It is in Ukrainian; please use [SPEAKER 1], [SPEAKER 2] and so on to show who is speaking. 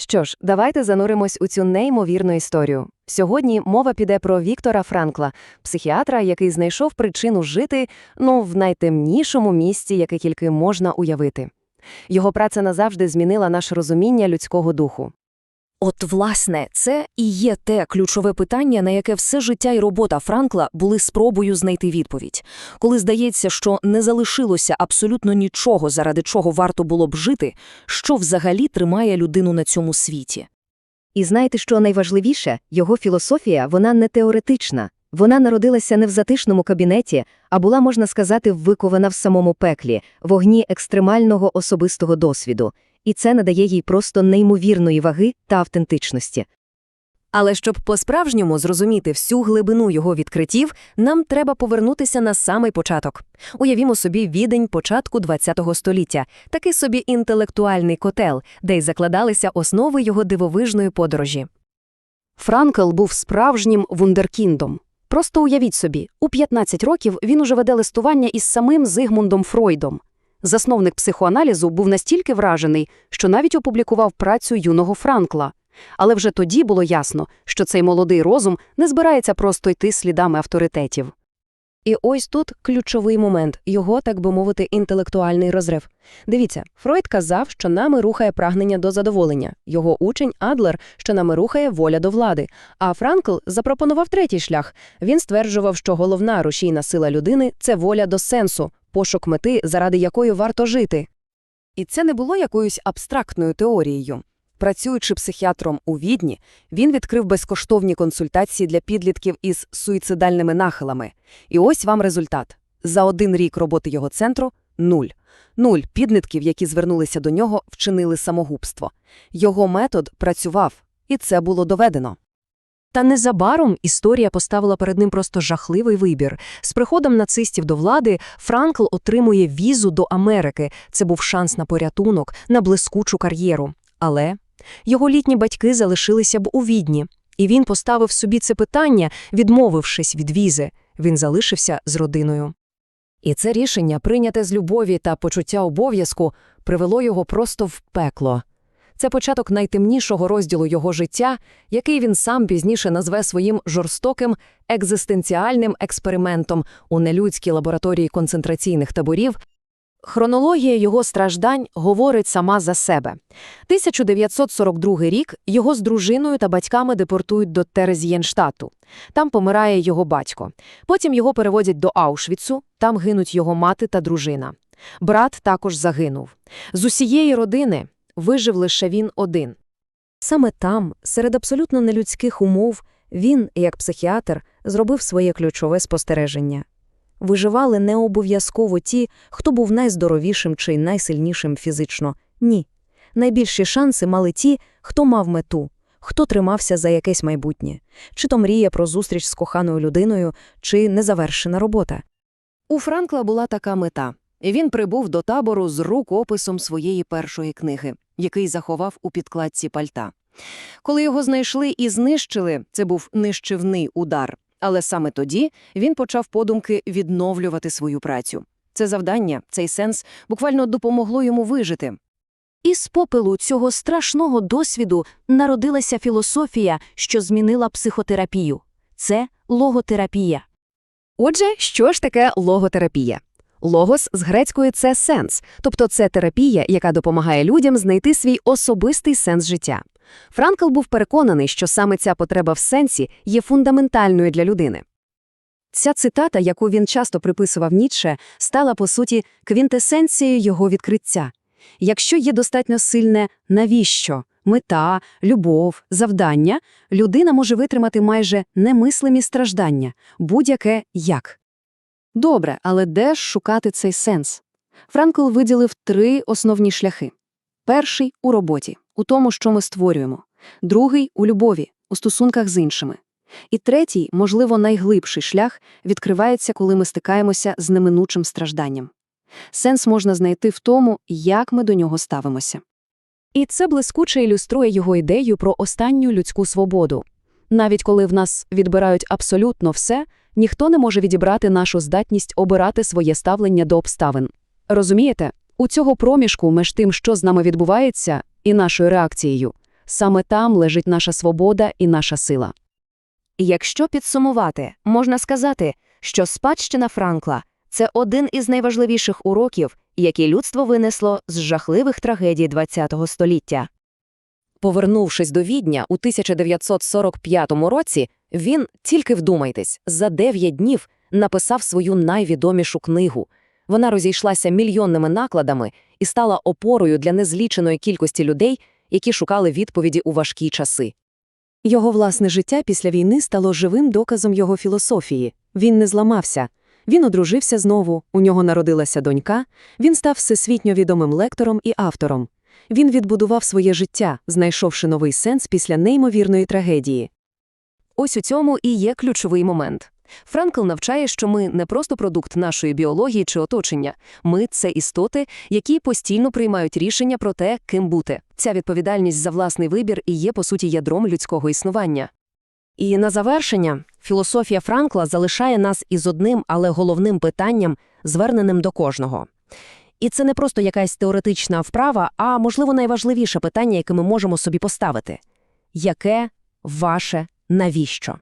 [SPEAKER 1] Що ж, давайте зануримось у цю неймовірну історію. Сьогодні мова піде про Віктора Франкла, психіатра, який знайшов причину жити ну, в найтемнішому місці, яке тільки можна уявити. Його праця назавжди змінила наше розуміння людського духу.
[SPEAKER 2] От, власне, це і є те ключове питання, на яке все життя і робота Франкла були спробою знайти відповідь. Коли здається, що не залишилося абсолютно нічого, заради чого варто було б жити, що взагалі тримає людину на цьому світі.
[SPEAKER 1] І знаєте, що найважливіше? Його філософія, вона не теоретична. Вона народилася не в затишному кабінеті, а була, можна сказати, викована в самому пеклі, в огні екстремального особистого досвіду. І це надає їй просто неймовірної ваги та автентичності. Але щоб по-справжньому зрозуміти всю глибину його відкриттів, нам треба повернутися на самий початок. Уявімо собі відень початку ХХ століття, такий собі інтелектуальний котел, де й закладалися основи його дивовижної подорожі.
[SPEAKER 3] Франкл був справжнім вундеркіндом. Просто уявіть собі, у 15 років він уже веде листування із самим Зигмундом Фройдом. Засновник психоаналізу був настільки вражений, що навіть опублікував працю юного Франкла. Але вже тоді було ясно, що цей молодий розум не збирається просто йти слідами авторитетів.
[SPEAKER 1] І ось тут ключовий момент його, так би мовити, інтелектуальний розрив. Дивіться, Фройд казав, що нами рухає прагнення до задоволення, його учень Адлер, що нами рухає воля до влади. А Франкл запропонував третій шлях. Він стверджував, що головна рушійна сила людини це воля до сенсу, пошук мети, заради якої варто жити. І це не було якоюсь абстрактною теорією. Працюючи психіатром у Відні, він відкрив безкоштовні консультації для підлітків із суїцидальними нахилами. І ось вам результат. За один рік роботи його центру – нуль. Нуль підлітків, які звернулися до нього, вчинили самогубство. Його метод працював, і це було доведено.
[SPEAKER 3] Та незабаром історія поставила перед ним просто жахливий вибір. З приходом нацистів до влади Франкл отримує візу до Америки. Це був шанс на порятунок, на блискучу кар'єру. Але його літні батьки залишилися б у Відні. І він поставив собі це питання, відмовившись від візи. Він залишився з родиною.
[SPEAKER 1] І це рішення, прийняте з любові та почуття обов'язку, привело його просто в пекло. Це початок найтемнішого розділу його життя, який він сам пізніше назве своїм жорстоким екзистенціальним експериментом у нелюдській лабораторії концентраційних таборів. Хронологія його страждань говорить сама за себе. 1942 рік його з дружиною та батьками депортують до Терезієнштату. Там помирає його батько. Потім його переводять до Аушвіцу, там гинуть його мати та дружина. Брат також загинув. З усієї родини вижив лише він один.
[SPEAKER 2] Саме там, серед абсолютно нелюдських умов, він, як психіатр, зробив своє ключове спостереження. Виживали не обов'язково ті, хто був найздоровішим чи найсильнішим фізично. Ні. Найбільші шанси мали ті, хто мав мету, хто тримався за якесь майбутнє, чи то мрія про зустріч з коханою людиною, чи незавершена робота.
[SPEAKER 1] У Франкла була така мета. Він прибув до табору з рукописом своєї першої книги, який заховав у підкладці пальта. Коли його знайшли і знищили, це був нищівний удар. Але саме тоді він почав подумки відновлювати свою працю. Це завдання, цей сенс буквально допомогло йому вижити.
[SPEAKER 3] Із попелу цього страшного досвіду народилася філософія, що змінила психотерапію. Це логотерапія.
[SPEAKER 1] Отже, що ж таке логотерапія? Логос з грецької це сенс, тобто це терапія, яка допомагає людям знайти свій особистий сенс життя. Франкл був переконаний, що саме ця потреба в сенсі є фундаментальною для людини. Ця цитата, яку він часто приписував Ніцше, стала, по суті, квінтесенцією його відкриття. Якщо є достатньо сильне «навіщо?», мета, любов, завдання, людина може витримати майже немислимі страждання, будь-яке «як». Добре, але де ж шукати цей сенс? Франкл виділив три основні шляхи. Перший – у роботі, у тому, що ми створюємо. Другий – у любові, у стосунках з іншими. І третій, можливо, найглибший шлях відкривається, коли ми стикаємося з неминучим стражданням. Сенс можна знайти в тому, як ми до нього ставимося. І це блискуче ілюструє його ідею про останню людську свободу. Навіть коли в нас відбирають абсолютно все, ніхто не може відібрати нашу здатність обирати своє ставлення до обставин. Розумієте, у цього проміжку між тим, що з нами відбувається, і нашою реакцією, Саме там лежить наша свобода і наша сила.
[SPEAKER 2] Якщо підсумувати, можна сказати, що спадщина Франкла – це один із найважливіших уроків, які людство винесло з жахливих трагедій ХХ століття.
[SPEAKER 1] Повернувшись до Відня у 1945 році, він, тільки вдумайтесь, за 9 днів написав свою найвідомішу книгу. Вона розійшлася мільйонними накладами і стала опорою для незліченої кількості людей, які шукали відповіді у важкі часи. Його власне життя після війни стало живим доказом його філософії. Він не зламався. Він одружився знову, у нього народилася донька, він став всесвітньо відомим лектором і автором. Він відбудував своє життя, знайшовши новий сенс після неймовірної трагедії. Ось у цьому і є ключовий момент. Франкл навчає, що ми не просто продукт нашої біології чи оточення. Ми – це істоти, які постійно приймають рішення про те, ким бути. Ця відповідальність за власний вибір і є, по суті, ядром людського існування. І на завершення, філософія Франкла залишає нас із одним, але головним питанням, зверненим до кожного. І це не просто якась теоретична вправа, а, можливо, найважливіше питання, яке ми можемо собі поставити. Яке ваше навіщо?